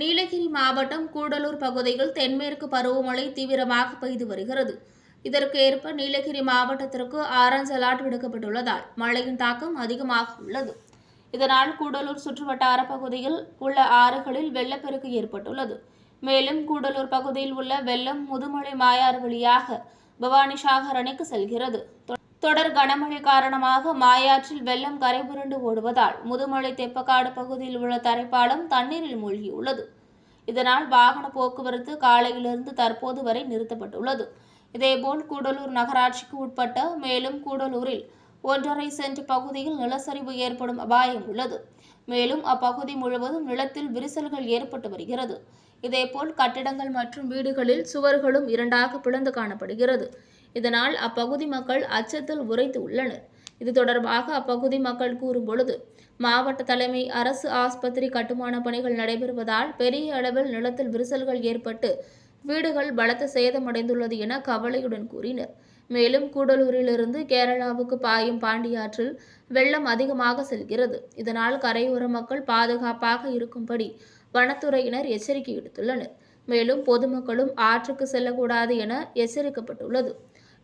நீலகிரி மாவட்டம் கூடலூர் பகுதியில் தென்மேற்கு பருவமழை தீவிரமாக பெய்து வருகிறது. இதற்கு ஏற்ப நீலகிரி மாவட்டத்திற்கு ஆரஞ்ச் அலர்ட் விடுக்கப்பட்டுள்ளதால் மழையின் தாக்கம் அதிகமாக உள்ளது. இதனால் கூடலூர் சுற்றுவட்டார பகுதியில் உள்ள ஆறுகளில் வெள்ளப்பெருக்கு ஏற்பட்டுள்ளது. மேலும் கூடலூர் பகுதியில் உள்ள வெள்ளம் முதுமலை மாயாறு வழியாக பவானி சாகர் அணைக்கு செல்கிறது. தொடர் கனமழை காரணமாக மாயாற்றில் வெள்ளம் கரைபுரண்டு ஓடுவதால் முதுமலை தெப்பக்காடு பகுதியில் உள்ள தரைப்பாலம் தண்ணீரில் மூழ்கியுள்ளது. இதனால் வாகன போக்குவரத்து காலையிலிருந்து தற்போது வரை நிறுத்தப்பட்டுள்ளது. இதேபோல் கூடலூர் நகராட்சிக்கு உட்பட்ட மேலும் கூடலூரில் ஒன்றரை சென்ட் பகுதியில் நிலச்சரிவு ஏற்படும் அபாயம் உள்ளது. மேலும் அப்பகுதி முழுவதும் நிலத்தில் விரிசல்கள் ஏற்பட்டு வருகிறது. இதேபோல் கட்டிடங்கள் மற்றும் வீடுகளில் சுவர்களும் இரண்டாக பிளந்து காணப்படுகிறது. இதனால் அப்பகுதி மக்கள் அச்சத்தில் உரைத்து உள்ளனர். இது தொடர்பாக அப்பகுதி மக்கள் கூறும் பொழுது மாவட்ட தலைமை அரசு ஆஸ்பத்திரி கட்டுமான பணிகள் நடைபெறுவதால் பெரிய அளவில் நிலத்தில் விரிசல்கள் ஏற்பட்டு வீடுகள் பலத்த சேதமடைந்துள்ளது என கவலையுடன் கூறினர். மேலும் கூடலூரிலிருந்து கேரளாவுக்கு பாயும் பாண்டியாற்றில் வெள்ளம் அதிகமாக செல்கிறது. இதனால் கரையோர மக்கள் பாதுகாப்பாக இருக்கும்படி வனத்துறையினர் எச்சரிக்கை விடுத்துள்ளனர். மேலும் பொதுமக்களும் ஆற்றுக்கு செல்லக்கூடாது என எச்சரிக்கப்பட்டுள்ளது.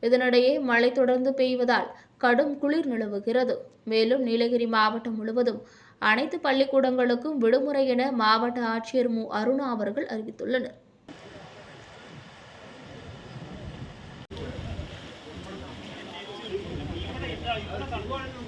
இதனிடையே மழை தொடர்ந்து பெய்வதால் கடும் குளிர் நிலவுகிறது. மேலும் நீலகிரி மாவட்டம் முழுவதும் அனைத்து பள்ளிக்கூடங்களுக்கும் விடுமுறை என மாவட்ட ஆட்சியர் மு. அருணா அவர்கள் அறிவித்துள்ளனர். കണ്ടുപോകാനൊന്നും